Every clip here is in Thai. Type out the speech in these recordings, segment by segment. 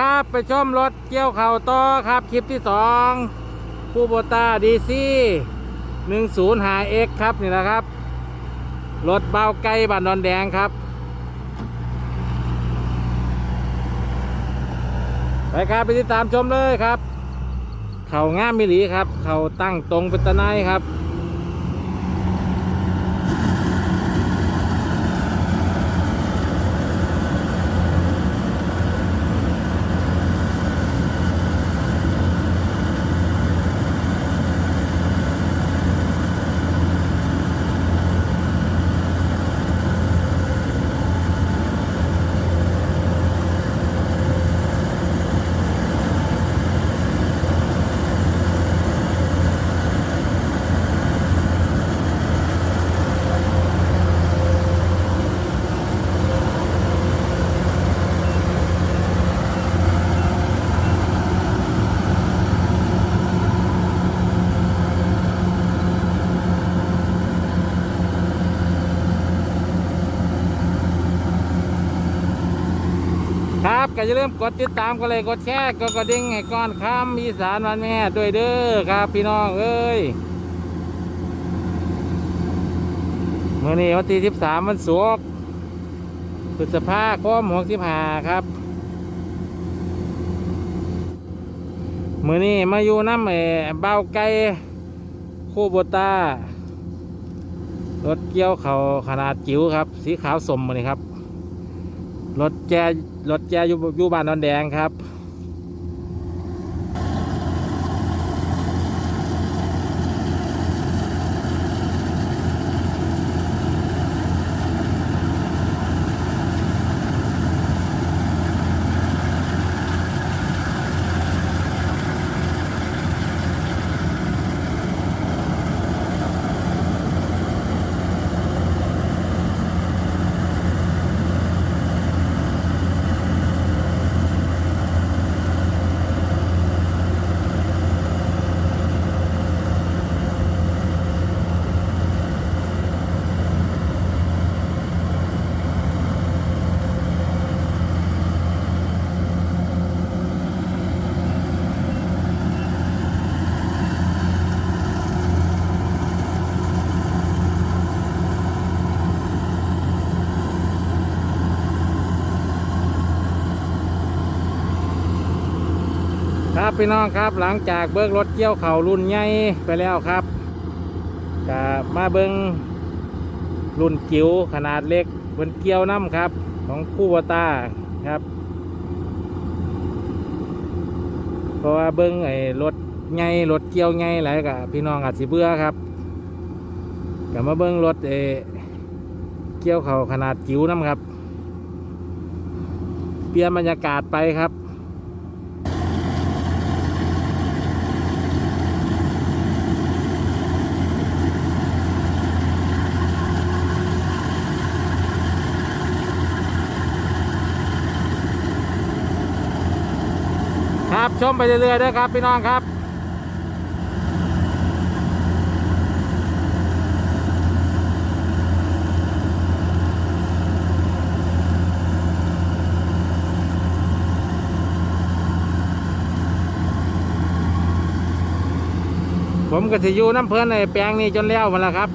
ครับ ไปชมรถเกี่ยวเข่าต่อครับ คลิปที่สองคูโบตาดีซีหนึ่งศูนย์หาเอ็กครับ นี่นะครับ รถเบาไกลบ้านดอนแดงครับ ไปครับไปติดตามชมเลยครับ เข่างามมิลีครับ เข่าตั้งตรงเป็นตะไนครับ ก็อย่าลืมกดติดตามกันเลยกดแชร์กดกระดิ่งให้ก้อนคำอีสานวันแม่ด้วยเด้อครับ พี่น้องเอ้ยเมื่อนี้วันที่13วันศุกร์พฤษภาคม65ครับเมื่อนี้มาอยู่น้ำเออเบาไก่คู่โบตารถเกี่ยวเขาขนาดจิ๋วครับ สีขาวสมมาเลยครับ รถแจ รถแกอยู่อยู่บ้านนอนแดงครับ ครับพี่น้องครับหลังจากเบิกรถเกี่ยวเข่ารุ่นใหญ่ไปแล้วครับก็มาเบิงรุ่นจิ๋วขนาดเล็กบนเกี่ยวน้ำครับ ของคู่วตาครับเพราะว่าเบิงไอ้รถใหญ่รถเกี่ยวใหญ่หลายกับพี่น้องอาจสิเบื่อครับก็มาเบิงรถเออเกี่ยวเข่าขนาดจิ๋วน้ำครับ เปลี่ยนบรรยากาศไปครับ ชมไปเรื่อยๆด้วยครับพี่น้องครับผมก็สิอยู่น้ำเพลินในแปลงนี้จนแล้วมันละครับ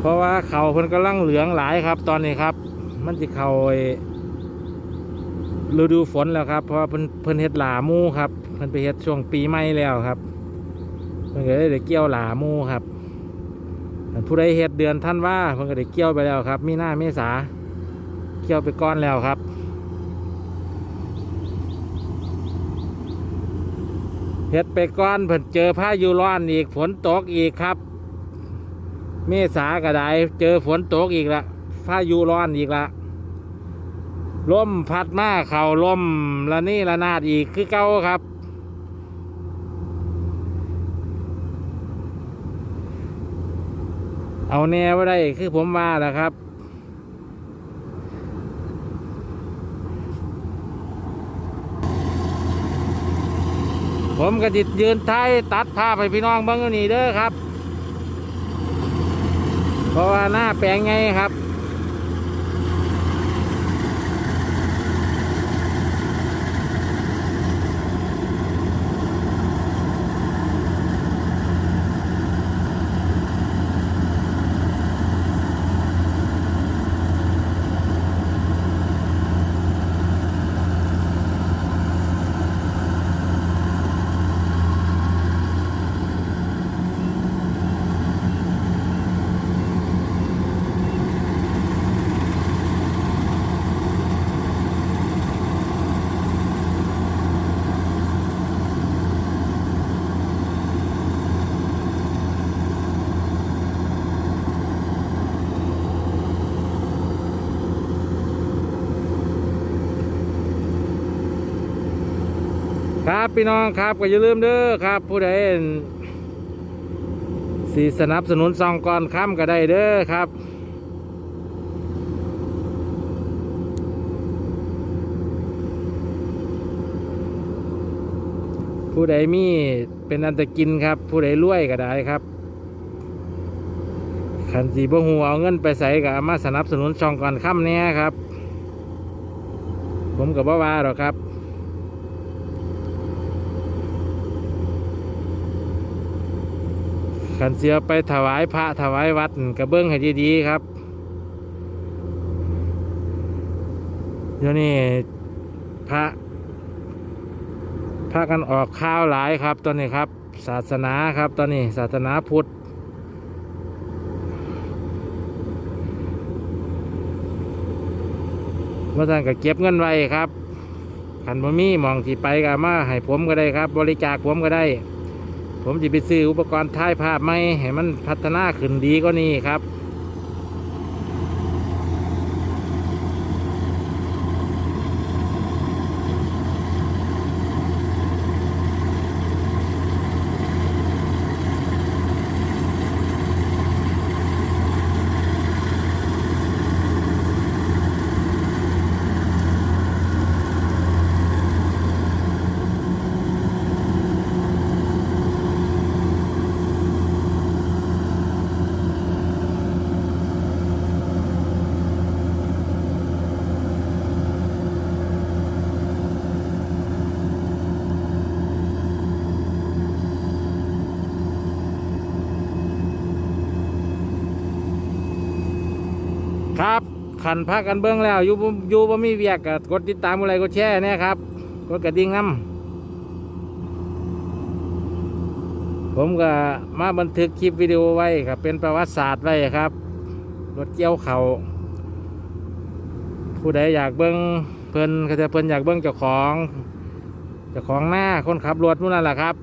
เพราะว่าเขาเพิ่นกำลังเหลืองหลายครับ ตอนนี้ครับ มันจะเขาฤดูฝนแล้วครับ เพราะว่าเพิ่นเพิ่นเฮ็ดหลามูครับเพิ่นไปเฮ็ดช่วงปีใหม่แล้วครับเพิ่นก็ได้เกี่ยวหลามูครับผู้ใดเฮ็ดเดือนท่านว่าเพิ่นก็ได้เกี่ยวไปแล้วครับ มีหน้าเมษาเกี่ยวไปก้อนแล้วครับเฮ็ดไปก้อนเพิ่นเจอพายุร้อนอีกฝนตกอีกครับ เมษากระไดเจอฝนตกอีกละพายุร้อนอีกละล่มพัดมาเข่าล่มละนี่ละนาดอีกคือเก้าครับ เอาแนวไว้ได้คือผมว่าแหละครับผมก็จิตยืนไทยตัดภาพให้พี่น้องเบิ้งนี่เด้อครับ เพราะว่าหน้าแปลงไงครับ ครับพี่น้องครับก็อย่าลืมเด้อครับ ผู้ใดสีสนับสนุนซองก่อนค้ำก็ได้เด้อครับผู้ใดมีเป็นอันตะกินครับ ผู้ใดรวยก็ได้ครับขันสีบ่หูเอาเงินไปใส่กับมาสนับสนุนช่องก่อนค่ำเนี้ยครับ ผมกับบ่ว่าหรอกครับ ขันเสียไปถวายพระถวายวัดกระเบื้องให้ดีๆครับเดี๋ยวนี้พระพระกันออกข้าวหลายครับตอนนี้ครับ ศาสนาครับตอนนี้ศาสนาพุทธเมื่อท่านก็เก็บเงินไว้ครับขันบ่มีมองที่ไปก็มาให้ผมก็ได้ครับ บริจาคผมก็ได้ ผมจะไปซื้ออุปกรณ์ถ่ายภาพไหมให้มันพัฒนาขึ้นดีก็นี่ครับ ครับขันพักกันเบื้องแล้วอยู่บ่อยู่บ่มีเวียกก็กดติดตามอะไรกดแชร์เนี่ยครับกดกระดิ่งน้ำผมก็มาบันทึกคลิปวิดีโอไว้ครับ เป็นประวัติศาสตร์ไว้ครับรถเกี่ยวเขาผู้ใดอยากเบิ้งเพิ่นก็จะเพิ่นอยากเบิ้งเจ้าของเจ้าของหน้าคนขับรถนู่นนั่นแหละครับ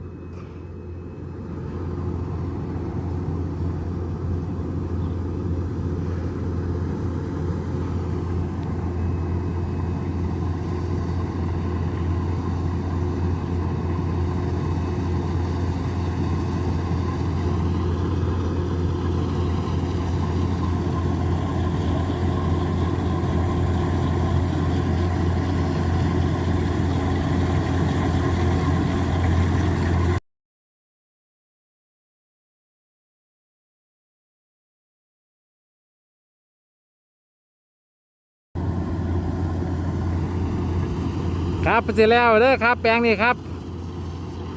ครับเสร็จแล้วเด้อครับ แปลงนี้ครับ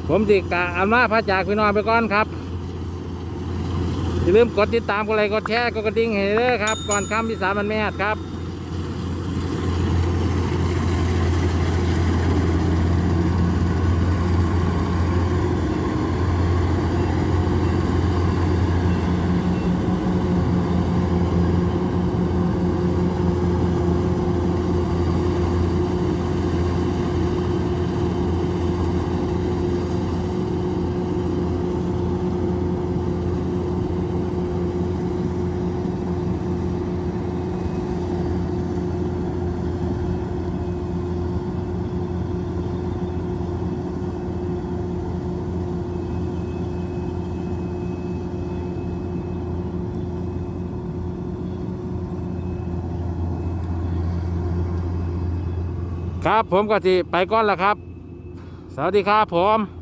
ผมติกะอำนาจพระจากพี่น้องไปก่อนครับอย่าลืมกดติดตามกดไลค์กดแชร์กดกระดิ่งให้เด้อครับ ก่อนคำที่สามมันแม่ครับ ครับผมก็สิไปก่อนแล้วครับ สวัสดีครับผม